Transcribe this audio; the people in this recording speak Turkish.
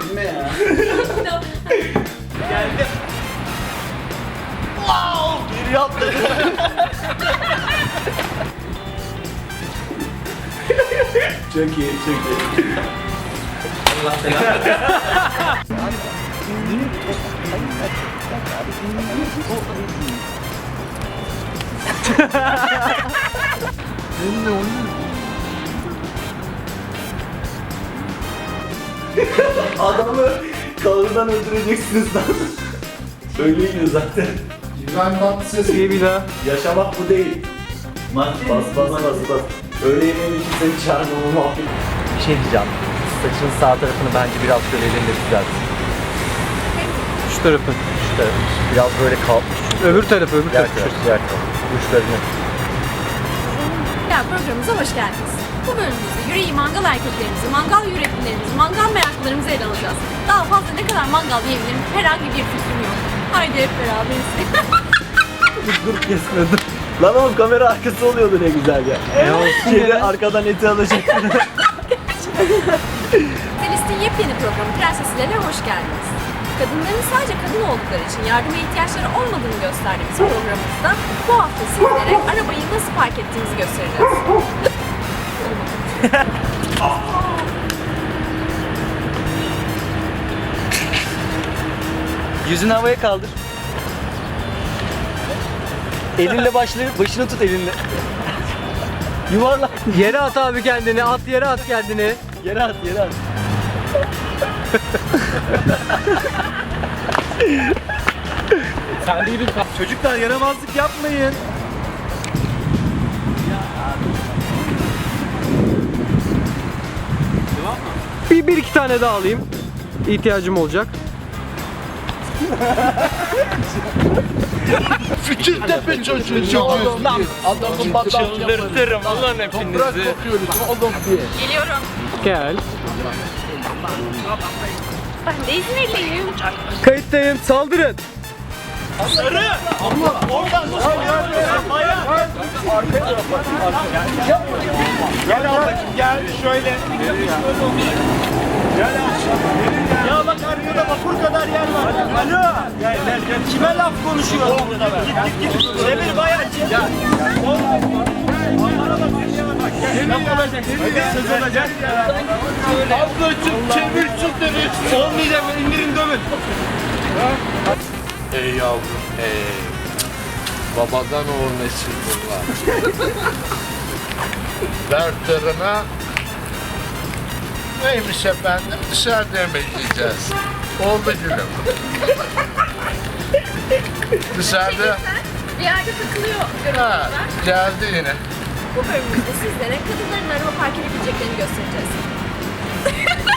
Gülme ya. Geldim. Wow! Geri atladı. Çok iyi, çok iyi. Allah selam. Adamı kalından öldüreceksiniz lan. Öyleydi zaten. İbrahim Tatlıses İyi bir daha. Yaşamak bu değil. Bas bas bas bas bas. Öğle yemeğini için seni çağırmamı muhabbet. Bir şey diyeceğim. Saçın sağ tarafını bence biraz şöyle elinde düzelt. Şu tarafı. Şu tarafı. Biraz böyle kalkmış. Öbür tarafı, öbür tarafı. Diğer tarafı, diğer tarafı. Uçlarını. Programımıza hoş geldiniz. Bu bölümümüzde yüreği mangal erkeklerimizi, mangal yüreklilerimizi, mangal meraklılarımızı ele alacağız. Daha fazla ne kadar mangal yiyebilirim herhangi bir fikrim yok. Haydi hep beraber Dur kesmedim. Lan oğlum kamera arkası oluyordu ne güzel ya. E olsun Şeyde ya. arkadan eti alacaktın. Felistin yepyeni programı Prensesler'e hoş geldiniz. Kadınların sadece kadın oldukları için yardıma ihtiyaçları olmadığını gösterdiğimiz programımızda bu hafta sizlere arabayı nasıl park ettiğimizi göstereceğiz. Yüzünü havaya kaldır. Elinle başlayıp başını tut elinle. Yuvarla. Yere at abi kendini. At yere at kendini. Yere at yere at. Sen de bir Çocuklar yaramazlık yapmayın. Bir, bir iki tane daha alayım. İhtiyacım olacak. Fikirtepe çocuğu oğlum lan. Adamın badal Çıldırtırım Allah'ın hepinizi. kokuyoruz oğlum diye. Geliyorum. Gel. Ben de İzmirliyim. Kayıttayım. Saldırın. Gel ablacığım gel şöyle. Gel Ya bak arkada vapur kadar yer var. Alo. Gel gel gel. Kime laf konuşuyorsun burada ben? Git git git. Çevir bayağı çevir. Gel. Laf olacaksın. Söz olacak. Ablacığım çevir şu derece. Olmayacak indirin dövün. Ey yavrum ey. Babadan oğul nesil bunlar. Dertlerine neymiş efendim dışarıda yemek yiyeceğiz. Oldu gülüm. Dışarıda Bir yerde takılıyor ha, geldi yine. Bu bölümümüzde sizlere kadınların araba park edebileceklerini göstereceğiz.